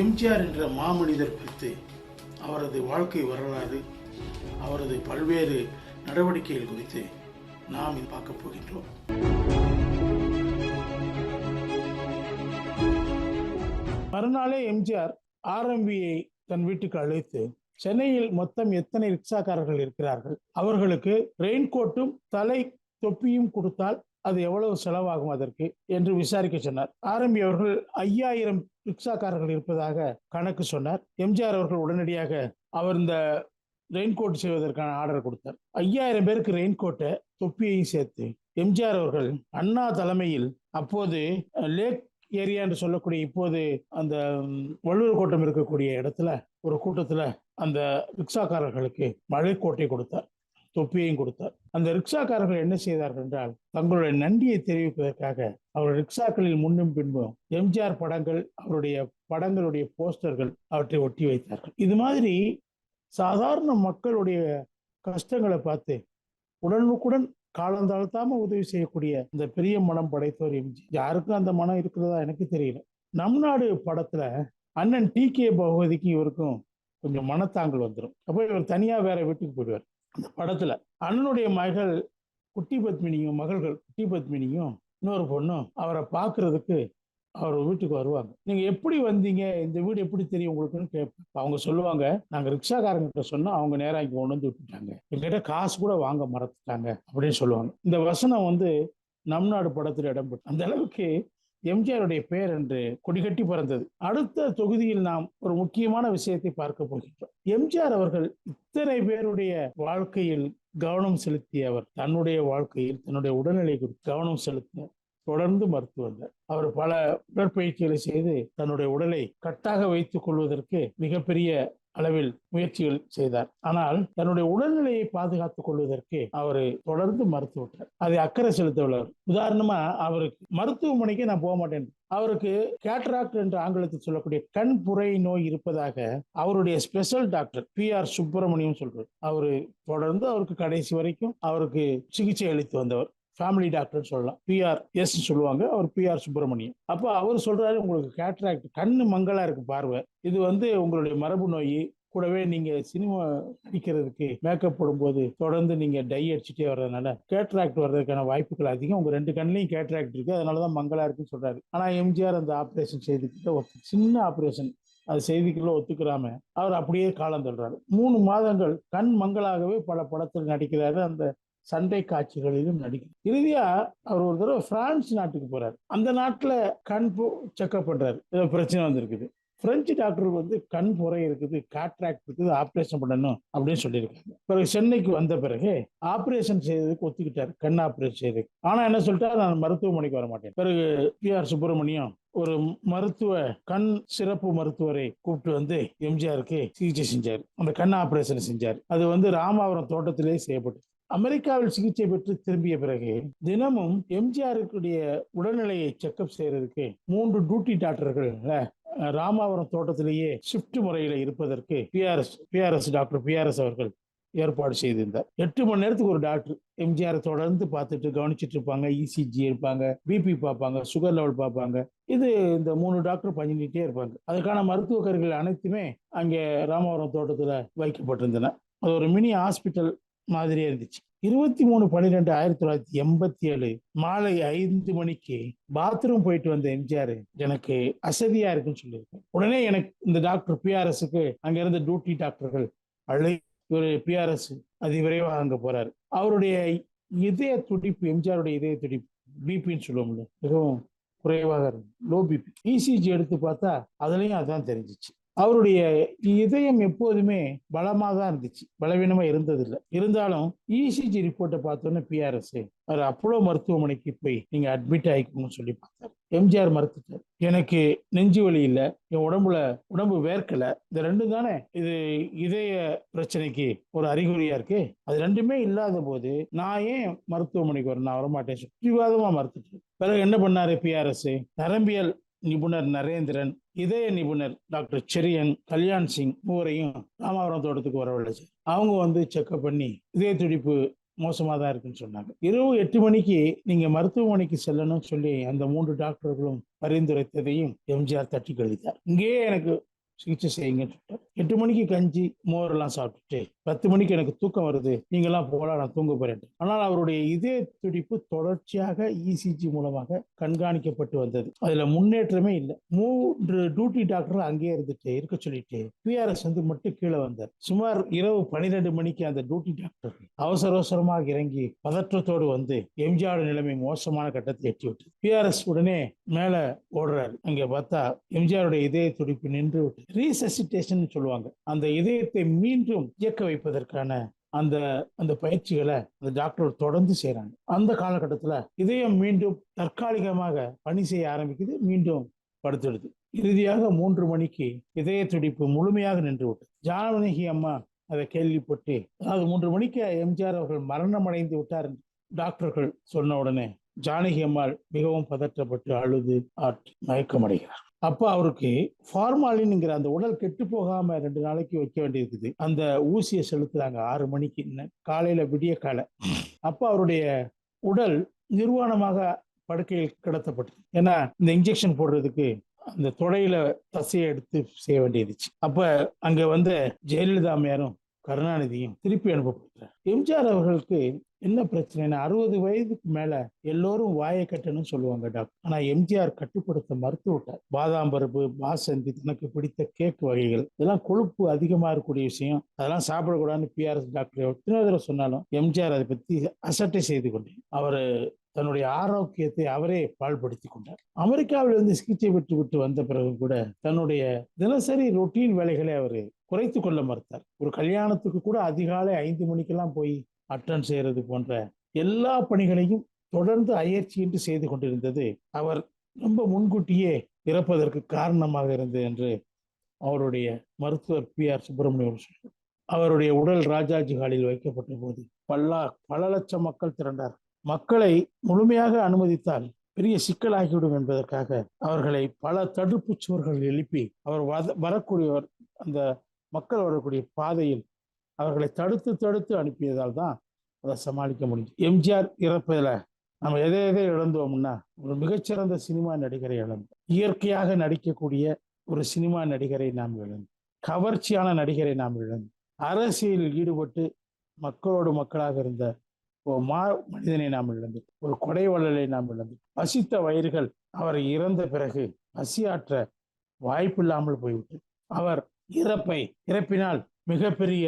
எம்ஜிஆர் என்ற மாமனிதர் குறித்து அவரது வாழ்க்கை வரலாறு அவரது பல்வேறு நடவடிக்கைகள் குறித்து நாம் பார்க்க போகின்றோம். மறுநாளே எம்ஜிஆர் ஆர்எம்பியை தன் வீட்டுக்கு அழைத்து சென்னையில் மொத்தம் எத்தனை ரிக்ஷாக்காரர்கள் இருக்கிறார்கள்? அவர்களுக்கு ரெயின்கோட்டும் தலை தொப்பியும் கொடுத்தால் அது எவ்வளவு செலவாகும் அதற்கு? என்று விசாரிக்க சொன்னார். ஆரம்பி அவர்கள் ஐயாயிரம் ரிக்ஷாக்காரர்கள் இருப்பதாக கணக்கு சொன்னார். எம்ஜிஆர் அவர்கள் உடனடியாக அவர் இந்த ரெயின்கோட் செய்வதற்கான ஆர்டர் கொடுத்தார். ஐயாயிரம் பேருக்கு ரெயின்கோட்டை தொப்பியையும் சேர்த்து எம்ஜிஆர் அவர்கள் அண்ணா தலைமையில் அப்போது லேக் ஏரியா என்று சொல்லக்கூடிய இப்போது அந்த வள்ளுவர் கோட்டம் இருக்கக்கூடிய இடத்துல ஒரு கூட்டத்துல அந்த ரிக்ஷாக்காரர்களுக்கு மழை கோட்டை கொடுத்தார். தொப்பியையும் கொடுத்தார். அந்த ரிக்ஷாக்காரர்கள் என்ன செய்தார்கள் என்றால் தங்களுடைய நன்றியை தெரிவிப்பதற்காக அவர் ரிக்ஷாக்களில் முன்னும் பின்பும் எம்ஜிஆர் படங்கள் அவருடைய படங்களுடைய போஸ்டர்கள் அவற்றை ஒட்டி வைத்தார்கள். இது மாதிரி சாதாரண மக்களுடைய கஷ்டங்களை பார்த்து உடனுக்குடன் காலந்தாழ்த்தாம உதவி செய்யக்கூடிய இந்த பெரிய மனம் படைத்தவர் எம்ஜி. யாருக்கும் அந்த மனம் இருக்கிறதா எனக்கு தெரியல. நம் நாடு படத்துல அண்ணன் டி கே பகவதிக்கு இவருக்கும் கொஞ்சம் மனத்தாங்கல் வந்துடும் அப்போ இவர் தனியா வேற வீட்டுக்கு போயிடுவார். அந்த படத்துல அண்ணனுடைய மகள் குட்டி பத்மினியும் மகள்கள் குட்டி பத்மினியும் இன்னொரு பொண்ணும் அவரை பார்க்கறதுக்கு அவர் வீட்டுக்கு வருவாங்க. நீங்க எப்படி வந்தீங்க? இந்த வீடு எப்படி தெரியும் உங்களுக்குன்னு கேட்பேன் அவங்க சொல்லுவாங்க நாங்க ரிக்ஷாக்காரங்கிட்ட சொன்னா அவங்க நேரம் இங்கே கொண்டு வந்து விட்டுட்டாங்க. எங்கிட்ட காசு கூட வாங்க மறந்துட்டாங்க. அப்படின்னு சொல்லுவாங்க. இந்த வசனம் வந்து நம் நாடு படத்தில் இடம்பெற்று அந்த அளவுக்கு எம்ஜிஆருடைய பெயர் என்று கொடிகட்டி பறந்தது. அடுத்த தொகுதியில் நாம் ஒரு முக்கியமான விஷயத்தை பார்க்க போகின்றோம். எம்ஜிஆர் அவர்கள் இத்தனை பேருடைய வாழ்க்கையில் கவனம் செலுத்திய அவர் தன்னுடைய வாழ்க்கையில் தன்னுடைய உடல்நிலை குறித்து கவனம் செலுத்த தொடர்ந்து மறுத்து வந்தார் அவர் பல உடற்பயிற்சிகளை செய்து தன்னுடைய உடலை கட்டாக வைத்துக் கொள்வதற்கு மிகப்பெரிய அளவில் முயற்சிகள் செய்தார். ஆனால் தன்னுடைய உடல்நிலையை பாதுகாத்துக் கொள்வதற்கு அவர் தொடர்ந்து மறுத்துவிட்டார் அதை அக்கறை செலுத்தவில்லை. உதாரணமா அவருக்கு மருத்துவமனைக்கு நான் போக மாட்டேன். அவருக்கு கேட்ராக்ட் என்று ஆங்கிலத்தில் சொல்லக்கூடிய கண் புரை நோய் இருப்பதாக அவருடைய special doctor P R Subramaniam சொல்றாரு. அவரு தொடர்ந்து அவருக்கு கடைசி வரைக்கும் அவருக்கு சிகிச்சை அளித்து வந்தவர். ஃபேமிலி டாக்டர்னு சொல்லலாம். பிஆர் எஸ் சொல்லுவாங்க. அவர் பிஆர் சுப்பிரமணியம். அப்போ அவர் சொல்றாரு உங்களுக்கு கேட்ராக்ட் கண்ணு மங்களா இருக்கு பார்வை. இது வந்து உங்களுடைய மரபு நோய். கூடவே நீங்க சினிமா நடிக்கிறதுக்கு மேக்கப் போடும்போது தொடர்ந்து நீங்க டை அடிச்சுட்டே வர்றதுனால கேட்ராக்ட் வர்றதுக்கான வாய்ப்புகள் அதிகம். உங்க ரெண்டு கண்ணிலையும் கேட்ராக்ட் இருக்கு. அதனாலதான் மங்களா இருக்குன்னு சொல்றாரு. ஆனா எம்ஜிஆர் அந்த ஆப்ரேஷன் செய்துக்கிட்ட ஒரு சின்ன ஆப்ரேஷன் அது செய்திக்குள்ள ஒத்துக்கிறாம அவர் அப்படியே காலம் தள்ளுறாரு. மூணு மாதங்கள் கண் மங்களாகவே பல படத்தில் நடிக்கிறாரு. அந்த சண்டை காட்சிகளிலும் நடிக்கிறார் இறுதியா அவர் ஒரு தடவை பிரான்ஸ் நாட்டுக்கு போறாரு. அந்த நாட்டுல கண் செக்அப் பண்றாரு. ஏதோ பிரச்சனை வந்திருக்குது. பிரெஞ்சு டாக்டர் வந்து கண் புறை இருக்குது காட்ராக்ட் இருக்குது ஆப்ரேஷன் பண்ணணும் அப்படின்னு சொல்லியிருக்காங்க பிறகு சென்னைக்கு வந்த பிறகு ஆப்ரேஷன் செய்யறதுக்கு ஒத்துக்கிட்டார். கண் ஆப்ரேஷன் செய்ததுக்கு ஆனா என்ன சொல்லிட்டா நான் மருத்துவமனைக்கு வர மாட்டேன். பிறகு பி ஆர் சுப்பிரமணியம் ஒரு மருத்துவ கண் சிறப்பு மருத்துவரை கூப்பிட்டு வந்து எம்ஜிஆருக்கு சிகிச்சை செஞ்சார். அந்த கண் ஆபரேஷன் செஞ்சார். அது வந்து ராமாவரம் தோட்டத்திலே செய்யப்பட்டது. அமெரிக்காவில் சிகிச்சை பெற்று திரும்பிய பிறகு தினமும் எம்ஜிஆருக்குடைய உடல்நிலையை செக்அப் செய்யறதுக்கு மூன்று டியூட்டி டாக்டர்கள் ராமாவரம் தோட்டத்திலேயே ஷிஃப்ட் முறையில இருப்பதற்கு பிஆர்எஸ் பிஆர்எஸ் டாக்டர் பிஆர்எஸ் அவர்கள் ஏற்பாடு செய்திருந்தார். எட்டு மணி நேரத்துக்கு ஒரு டாக்டர் எம்ஜிஆர் தொடர்ந்து பார்த்துட்டு கவனிச்சிட்டு இருப்பாங்க இசிஜி இருப்பாங்க பிபி பார்ப்பாங்க சுகர் லெவல் பார்ப்பாங்க. இது இந்த மூணு டாக்டர் பண்ணிக்கிட்டே இருப்பாங்க. அதுக்கான மருத்துவ கருவிகள் அனைத்துமே அங்கே ராமவரம் தோட்டத்தில் வைக்கப்பட்டிருந்தன. அது ஒரு மினி ஹாஸ்பிட்டல் மாதிரியே இருந்துச்சு. இருபத்தி மூணு பன்னிரெண்டு ஆயிரத்தி தொள்ளாயிரத்தி எண்பத்தி ஏழு மாலை ஐந்து மணிக்கு பாத்ரூம் போயிட்டு வந்த எம்ஜிஆர் எனக்கு அசதியா இருக்குன்னு சொல்லியிருக்கேன் உடனே எனக்கு இந்த டாக்டர் பிஆர்எஸ்க்கு அங்க இருந்த டியூட்டி டாக்டர்கள் அழை ஒரு பிஆர்எஸ் அதிவிரைவாக அங்க போறாரு. அவருடைய இதய துடிப்பு எம்ஜிஆருடைய இதய துடிப்பு பிபின்னு சொல்லுவோம்ல மிகவும் குறைவாக இருந்தது. லோ பிபி இசிஜி எடுத்து பார்த்தா அதுலயும் அதான் தெரிஞ்சிச்சு. அவருடைய இதயம் எப்போதுமே பலமா தான் இருந்துச்சு. பலவீனமா இருந்ததில்லை. இருந்தாலும் இசிஜி ரிப்போர்ட்டை பார்த்தோன்னே பிஆர்எஸ் அவர் அப்போலோ மருத்துவமனைக்கு போய் நீங்க அட்மிட் ஆகிக்கணும்னு சொல்லி பார்த்தார். எம்ஜிஆர் மறுத்துட்டார். எனக்கு நெஞ்சு வலி இல்லை என் உடம்புல உடம்பு வேர்க்கல. இந்த ரெண்டும் தானே? இது இதய பிரச்சனைக்கு ஒரு அறிகுறியா இருக்கு? அது ரெண்டுமே இல்லாத போது நான் ஏன் மருத்துவமனைக்கு வரேன் நான் வரமாட்டேன் சொல்லி விவாதமா மறுத்துட்டு பிறகு என்ன பண்ணாரு பிஆர்எஸ் நரம்பியல் நிபுணர் நரேந்திரன் இதய நிபுணர் டாக்டர் செரியன் கல்யாண் சிங் மூவரையும் ராமாபுரம் தோட்டத்துக்கு வரவழைச்சு அவங்க வந்து செக்அப் பண்ணி இதய துடிப்பு மோசமாக தான் இருக்குன்னு சொன்னாங்க. இரவு எட்டு மணிக்கு நீங்க மருத்துவமனைக்கு செல்லணும்னு சொல்லி அந்த மூன்று டாக்டர்களும் பரிந்துரைத்ததையும் எம்ஜிஆர் தட்டி கழித்தார். இங்கேயே எனக்கு சிகிச்சை செய்யுங்கன்னு சொல்லிட்டார். எட்டு மணிக்கு கஞ்சி மோரெல்லாம் சாப்பிட்டுட்டு பத்து மணிக்கு எனக்கு தூக்கம் வருது. நீங்களாம் போகலாம் நான் தூங்க போறேன். ஆனால் அவருடைய இதய துடிப்பு தொடர்ச்சியாக இசிஜி மூலமாக கண்காணிக்கப்பட்டு வந்தது. அதுல முன்னேற்றமே இல்லை. மூன்று டியூட்டி டாக்டர் அங்கேயே இருந்துட்டு இருக்க சொல்லிட்டு பிஆர்எஸ் வந்து மட்டும் கீழே வந்தார். சுமார் இரவு பனிரெண்டு மணிக்கு அந்த டியூட்டி டாக்டர் அவசர அவசரமாக இறங்கி பதற்றத்தோடு வந்து எம்ஜிஆர் நிலைமை மோசமான கட்டத்தை எட்டி விட்டு பிஆர்எஸ் உடனே மேல ஓடுறாரு. அங்க பார்த்தா எம்ஜிஆருடைய இதய துடிப்பு நின்று விட்டு ரீசசிட்டேஷன் சொல்லுவாங்க. அந்த இதயத்தை மீண்டும் இயக்க வைப்பதற்கான அந்த அந்த பயிற்சிகளை அந்த டாக்டர் தொடர்ந்து செய்யறாங்க அந்த காலகட்டத்துல இதயம் மீண்டும் தற்காலிகமாக பணி செய்ய ஆரம்பிக்குது மீண்டும் படுத்துடுது. இறுதியாக மூன்று மணிக்கு இதய துடிப்பு முழுமையாக நின்று விட்டது ஜானகி அம்மா அதை கேள்விப்பட்டு அதாவது மூன்று மணிக்கு எம்ஜிஆர் அவர்கள் மரணம் அடைந்து விட்டார் டாக்டர்கள் சொன்ன உடனே ஜானகி அம்மாள் மிகவும் பதற்றப்பட்டு அழுது ஆற்றி மயக்கமடைகிறார். அப்போ அவருக்கு ஃபார்மாலின்ங்கிற அந்த உடல் கெட்டு போகாம ரெண்டு நாளைக்கு வைக்க வேண்டியிருக்குது. அந்த ஊசியை செலுத்துறாங்க ஆறு மணிக்கு. காலையில விடிய காலை. அப்போ அவருடைய உடல் நிர்வாணமாக படுக்கையில் கிடத்தப்பட்டது. ஏன்னா இந்த இன்ஜெக்ஷன் போடுறதுக்கு அந்த தொடையில தசையை எடுத்து செய்ய வேண்டியதுச்சு அப்ப அங்க வந்த ஜெயலலிதா அம்மையாரும் கருணாநிதியும் திருப்பி அனுப்பப்பட்டார். எம்ஜிஆர் அவர்களுக்கு என்ன பிரச்சனைனா அறுபது வயதுக்கு மேல எல்லோரும் வாயை கட்டணும்னு சொல்லுவாங்க டாக்டர். ஆனா எம்ஜிஆர் கட்டுப்படுத்த மறுத்து விட்டார் பாதாம் பருப்பு பாசந்தி தனக்கு பிடித்த கேக் வகைகள். இதெல்லாம் கொழுப்பு அதிகமா இருக்கக்கூடிய விஷயம். அதெல்லாம் சாப்பிடக்கூடாதுன்னு பிஆர்எஸ் டாக்டர் எத்தனை தடவை சொன்னாலும் எம்ஜிஆர் அதை பத்தி அசட்டை செய்து கொண்டேன் அவர் தன்னுடைய ஆரோக்கியத்தை அவரே பாழ்படுத்தி கொண்டார். அமெரிக்காவில் இருந்து சிகிச்சை பெற்று விட்டு வந்த பிறகு கூட தன்னுடைய தினசரி ரொட்டீன் வேலைகளை அவர் குறைத்து கொள்ள மறுத்தார். ஒரு கல்யாணத்துக்கு கூட அதிகாலை ஐந்து மணிக்கெல்லாம் போய் அட்டன் செய்யறது போன்ற எல்லா பணிகளையும் தொடர்ந்து அயற்சியின்றி செய்து கொண்டிருந்தது அவர் ரொம்ப முன்கூட்டியே இறப்பதற்கு காரணமாக இருந்தது என்று அவருடைய மருத்துவர் பி ஆர் சுப்பிரமணியம் அவருடைய உடல் ராஜாஜி ஹாலில் வைக்கப்பட்ட போது பல்லா பல லட்சம் மக்கள் திரண்டார். மக்களை முழுமையாக அனுமதித்தால் பெரிய சிக்கலாகிவிடும் என்பதற்காக அவர்களை பல தடுப்பு சுவர்கள் எழுப்பி அவர் வத- வரக்கூடியவர் அந்த மக்கள் வரக்கூடிய பாதையில் அவர்களை தடுத்து தடுத்து அனுப்பியதால் தான் அதை சமாளிக்க முடியும் எம்ஜிஆர் இறப்பதில் நம்ம எதை எதை இழந்தோம்னா ஒரு மிகச்சிறந்த சினிமா நடிகரை இழந்தோம். இயற்கையாக நடிக்கக்கூடிய ஒரு சினிமா நடிகரை நாம் இழந்தோம். கவர்ச்சியான நடிகரை நாம் இழந்தோம். அரசியலில் ஈடுபட்டு மக்களோடு மக்களாக இருந்த ஒரு மா மனிதனை நாம் இழந்தோம். ஒரு கொடை வள்ளலை நாம் இழந்தோம். பசித்த வயிறுகள் அவரை இறந்த பிறகு பசியாற்ற வாய்ப்பில்லாமல் போய்விட்டு அவர் இறப்பை இறப்பினால் மிகப்பெரிய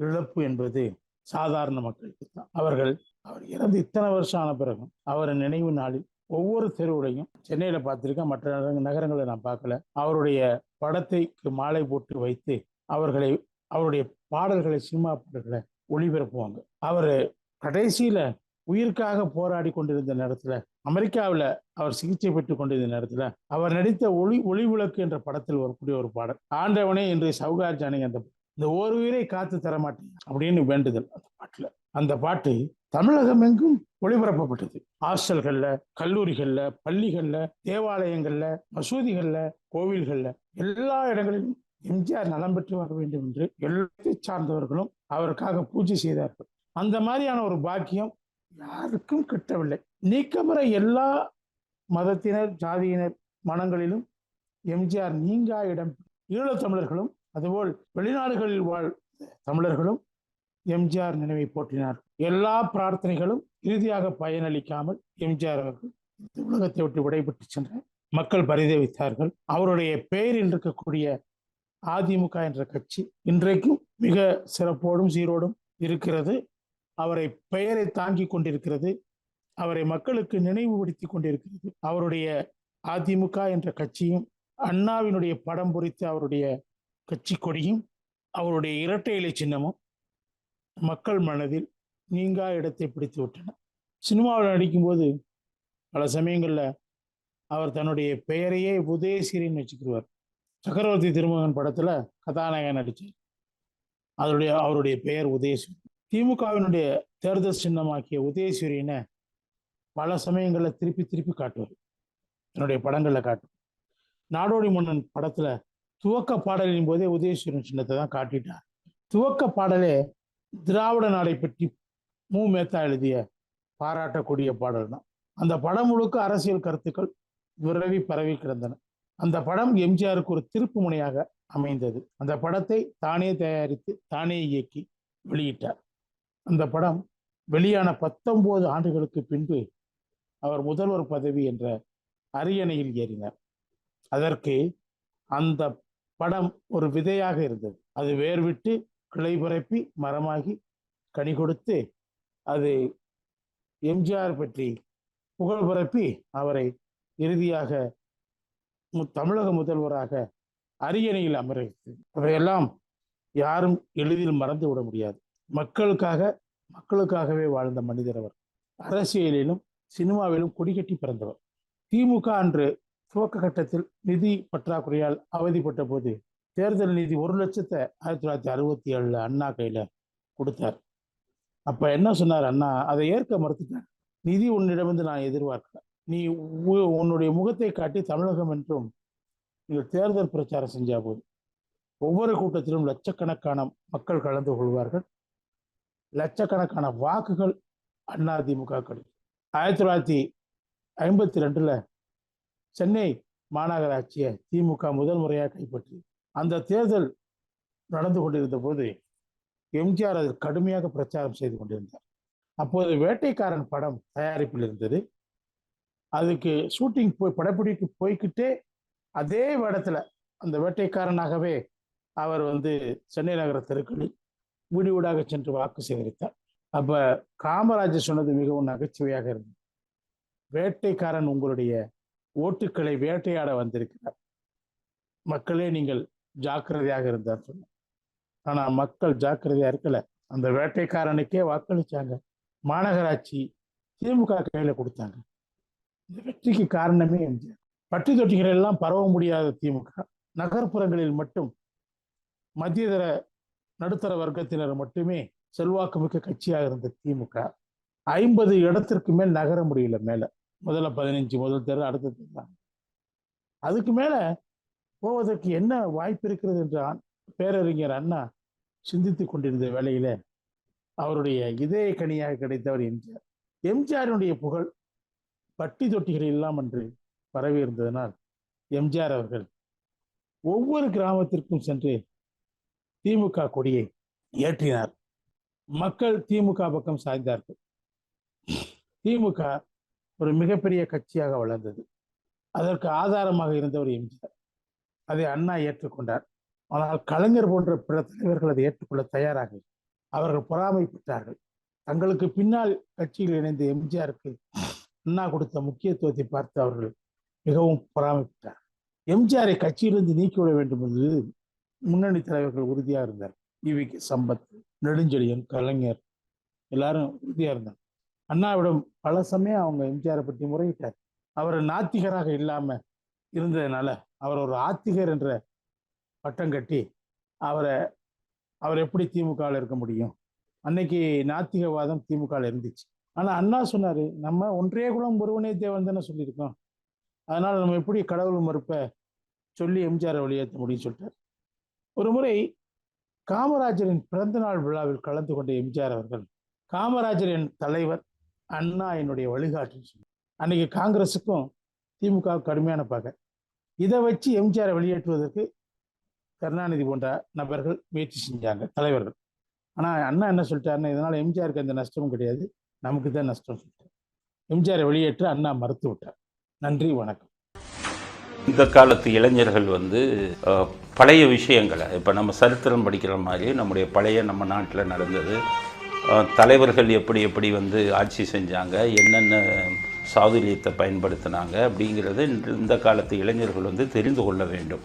இழப்பு என்பது சாதாரண மக்களுக்கு தான். அவர்கள் அவர் இறந்து இத்தனை வருஷம் ஆன பிறகும் அவர் நினைவு நாளில் ஒவ்வொரு தெருவுடையும் சென்னையில பார்த்திருக்கேன் மற்ற நகரங்களை நான் பார்க்கல அவருடைய படத்தைக்கு மாலை போட்டு வைத்து அவர்களை அவருடைய பாடல்களை சினிமா பாடல்களை ஒளிபரப்புவாங்க. அவர் கடைசியில உயிருக்காக போராடி கொண்டிருந்த நேரத்துல அமெரிக்காவில் அவர் சிகிச்சை பெற்றுக் கொண்டிருந்த நேரத்துல அவர் நடித்த ஒளி ஒளி விளக்கு என்ற படத்தில் வரக்கூடிய ஒரு பாடல் ஆண்டவனே இன்று சவுகார் ஜானகி அந்த இந்த ஒரு உயிரை காத்து தர மாட்டேன் அப்படின்னு வேண்டுதல். அந்த பாட்டுல. அந்த பாட்டு தமிழகம் எங்கும் ஒளிபரப்பப்பட்டது. ஹாஸ்டல்கள்ல கல்லூரிகள்ல பள்ளிகள்ல தேவாலயங்கள்ல மசூதிகள்ல கோவில்கள்ல எல்லா இடங்களிலும் எம்ஜிஆர் நலம் பெற்று வர வேண்டும் என்று எல்லாத்தை சார்ந்தவர்களும் அவருக்காக பூஜை செய்தார்கள். அந்த மாதிரியான ஒரு பாக்கியம் யாருக்கும் கிட்டவில்லை. நீக்கமுற எல்லா மதத்தினர் ஜாதியினர் மனங்களிலும் எம்ஜிஆர் நீங்கா இடம். ஈழத்தமிழர்களும் அதுபோல் வெளிநாடுகளில் வாழ் தமிழர்களும் எம்ஜிஆர் நினைவை போற்றினார். எல்லா பிரார்த்தனைகளும் இறுதியாக பயனளிக்காமல் எம்ஜிஆர் அவர்கள் உலகத்தை விட்டு விடைபெற்று சென்ற மக்கள் பரிதவித்தார்கள். அவருடைய பெயரில் இருக்கக்கூடிய அதிமுக என்ற கட்சி இன்றைக்கும் மிக சிறப்போடும் சீரோடும் இருக்கிறது. அவரை பெயரை தாங்கி கொண்டிருக்கிறது. அவரை மக்களுக்கு நினைவுபடுத்தி கொண்டிருக்கிறது. அவருடைய அதிமுக என்ற கட்சியும் அண்ணாவினுடைய படம் பொறித்து அவருடைய கட்சி கொடியும் அவருடைய இரட்டை இலை சின்னமும் மக்கள் மனதில் நீங்கா இடத்தை பிடித்து விட்டன. சினிமாவில் நடிக்கும்போது பல சமயங்களில் அவர் தன்னுடைய பெயரையே உதயசிரின்னு வச்சுக்கிடுவார் சக்கரவர்த்தி திருமகன் படத்தில் கதாநாயகன் நடித்தார் அதனுடைய அவருடைய பெயர் உதயசூரி. திமுகவினுடைய தேர்தல் சின்னமாக்கிய உதயசூரியனை பல சமயங்களில் திருப்பி திருப்பி காட்டுவார். என்னுடைய படங்களில் காட்டும் நாடோடி மன்னன் படத்தில் துவக்க பாடலின் போதே உதயசூரன் சின்னத்தை தான் காட்டிட்டார். துவக்க பாடலே திராவிட நாடை பற்றி மு. மேத்தா எழுதிய பாராட்டக்கூடிய பாடல் தான். அந்த படம் முழுக்க அரசியல் கருத்துக்கள் விரவி பரவி கிடந்தன. அந்த படம் எம்ஜிஆருக்கு ஒரு திருப்பு முனையாக அமைந்தது. அந்த படத்தை தானே தயாரித்து தானே இயக்கி வெளியிட்டார். அந்த படம் வெளியான பத்தொன்பது ஆண்டுகளுக்கு பின்பு அவர் முதல்வர் பதவி என்ற அரியணையில் ஏறினார். அதற்கு அந்த படம் ஒரு விதையாக இருந்தது. அது வேர் விட்டு கிளை பரப்பி மரமாகி கனி கொடுத்து அது எம்ஜிஆர் பற்றி புகழ் பரப்பி அவரை இறுதியாக தமிழக முதல்வராக அரியணையில் அமர்வித்தது அவரையெல்லாம் அவையெல்லாம் யாரும் எளிதில் மறந்து விட முடியாது. மக்களுக்காக மக்களுக்காகவே வாழ்ந்த மனிதர் அவர். அரசியலிலும் சினிமாவிலும் கொடிகட்டி பிறந்தவர். திமுக அன்று துவக்க கட்டத்தில் நிதி பற்றாக்குறையால் அவதிப்பட்ட போது தேர்தல் நிதி ஒரு லட்சத்தை ஆயிரத்தி தொள்ளாயிரத்தி அறுபத்தி ஏழுல அண்ணா கையில கொடுத்தார். அப்ப என்ன சொன்னார் அண்ணா? அதை ஏற்க மறுத்துட்டார். நிதி உன்னிடமிருந்து நான் எதிர்பார்க்கல. நீ உ- உன்னுடைய முகத்தை காட்டி தமிழகம் என்றும் நீங்கள் தேர்தல் பிரச்சாரம் செஞ்சா போதும். ஒவ்வொரு கூட்டத்திலும் லட்சக்கணக்கான மக்கள் கலந்து கொள்வார்கள். லட்சக்கணக்கான வாக்குகள் அதிமுக கிடைக்கும் ஆயிரத்தி தொள்ளாயிரத்தி ஐம்பத்தி ரெண்டுல சென்னை மாநகராட்சியை திமுக முதல் முறையாக கைப்பற்றி அந்த தேர்தல் நடந்து கொண்டிருந்த போது எம்ஜிஆர் அதில் கடுமையாக பிரச்சாரம் செய்து கொண்டிருந்தார். அப்போது வேட்டைக்காரன் படம் தயாரிப்பில் இருந்தது. அதுக்கு ஷூட்டிங் போய் படப்பிடிக்கு போய்க்கிட்டே அதே இடத்துல அந்த வேட்டைக்காரனாகவே அவர் வந்து சென்னை நகர தெருக்களில் வீடு வீடாக சென்று வாக்கு சேகரித்தார். அப்ப காமராஜர் சொன்னது மிகவும் நகைச்சுவையாக இருந்தது. வேட்டைக்காரன் உங்களுடைய ஓட்டுக்களை வேட்டையாட வந்திருக்கிறார். மக்களே நீங்கள் ஜாக்கிரதையாக இருந்தார் சொன்னார். ஆனா மக்கள் ஜாக்கிரதையா இருக்கல. அந்த வேட்டைக்காரனுக்கே வாக்களிச்சாங்க. மாநகராட்சி திமுக கையில கொடுத்தாங்க. இந்த வெற்றிக்கு காரணமே எம்ஜிஆர். பட்டி தொட்டிகள் எல்லாம் பரவ முடியாத திமுக. நகர்ப்புறங்களில் மட்டும் மத்தியதர நடுத்தர வர்க்கத்தினர் மட்டுமே செல்வாக்குமிக்க கட்சியாக இருந்த திமுக. ஐம்பது இடத்திற்கு மேல் நகர முடியல மேல. முதல்ல பதினஞ்சு முதல் தெரு அடுத்த தெரு தான். அதுக்கு மேல போவதற்கு என்ன வாய்ப்பு இருக்கிறது என்று பேரறிஞர் அண்ணா சிந்தித்துக் கொண்டிருந்த வேளையில அவருடைய இதய கனியாக கிடைத்தவர் எம்ஜிஆர். எம்ஜிஆருடைய புகழ் பட்டி தொட்டிகள் எல்லாம் என்று பரவி இருந்ததனால் எம்ஜிஆர் அவர்கள் ஒவ்வொரு கிராமத்திற்கும் சென்று திமுக கொடியை ஏற்றினார். மக்கள் திமுக பக்கம் சாய்ந்தார்கள். திமுக ஒரு மிகப்பெரிய கட்சியாக வளர்ந்தது. அதற்கு ஆதாரமாக இருந்தவர் எம்ஜிஆர் அதை அண்ணா ஏற்றுக்கொண்டார். ஆனால் கலைஞர் போன்ற பிற தலைவர்கள் அதை ஏற்றுக்கொள்ள தயாராக அவர்கள் பொறாமைப்பட்டார்கள். தங்களுக்கு பின்னால் கட்சியில் இணைந்த எம்ஜிஆருக்கு அண்ணா கொடுத்த முக்கியத்துவத்தை பார்த்து அவர்கள் மிகவும் பொறாமைப்பட்டார் எம்ஜிஆரை கட்சியிலிருந்து நீக்கிவிட வேண்டும் என்று முன்னணி தலைவர்கள் உறுதியாக இருந்தார் இவி சம்பத் நெடுஞ்செழியன் கலைஞர் எல்லாரும் உறுதியாக இருந்தாங்க. அண்ணாவிடம் பல சமயம் அவங்க எம்ஜிஆரை பற்றி முறையிட்டார். அவர் நாத்திகராக இல்லாம இருந்ததுனால அவர் ஒரு ஆத்திகர் என்ற பட்டம் கட்டி அவரை அவர் எப்படி திமுகவில் இருக்க முடியும்? அன்னைக்கு நாத்திகவாதம் திமுகவில் இருந்துச்சு. ஆனா அண்ணா சொன்னார் நம்ம ஒன்றே குலம் ஒருவனே தேவன் தானே சொல்லியிருக்கோம். அதனால நம்ம எப்படி கடவுள் மறுப்ப சொல்லி எம்ஜிஆரை வெளியேற்ற முடியும்னு சொல்லிட்டார். ஒரு முறை காமராஜரின் பிறந்தநாள் விழாவில் கலந்து கொண்ட எம்ஜிஆர் அவர்கள் காமராஜரின் தலைவர் அண்ணா என்னுடைய வழிகாட்டுன்னு சொன்னார். அன்னைக்கு காங்கிரஸுக்கும் திமுக கடுமையான பகை. இதை வச்சு எம்ஜிஆரை வெளியேற்றுவதற்கு கருணாநிதி போன்ற நபர்கள் முயற்சி செஞ்சாங்க தலைவர்கள். ஆனால் அண்ணா என்ன சொல்லிட்டாருன்னா இதனால் எம்ஜிஆருக்கு எந்த நஷ்டமும் கிடையாது நமக்கு தான் நஷ்டம் சொல்லிட்டார். எம்ஜிஆரை வெளியேற்ற அண்ணா மறுத்து விட்டார். நன்றி வணக்கம். இந்த காலத்து இளைஞர்கள் வந்து பழைய விஷயங்களை இப்போ நம்ம சரித்திரம் படிக்கிற மாதிரி நம்முடைய பழைய நம்ம நாட்டில் நடந்தது தலைவர்கள் எப்படி எப்படி வந்து ஆட்சி செஞ்சாங்க என்னென்ன சாதுரியத்தை பயன்படுத்தினாங்க அப்படிங்கிறத இந்த- இந்த காலத்து இளைஞர்கள் வந்து தெரிந்து கொள்ள வேண்டும்.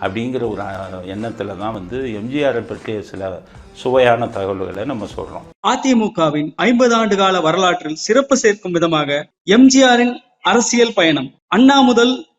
அப்படிங்கிற ஒரு எண்ணத்தில் தான் வந்து எம்ஜிஆரை பற்றிய சில சுவையான தகவல்களை நம்ம சொல்கிறோம் அதிமுகவின் ஐம்பது ஆண்டு கால வரலாற்றில் சிறப்பு சேர்க்கும் விதமாக எம்ஜிஆரின் அரசியல் பயணம். அண்ணா முதல்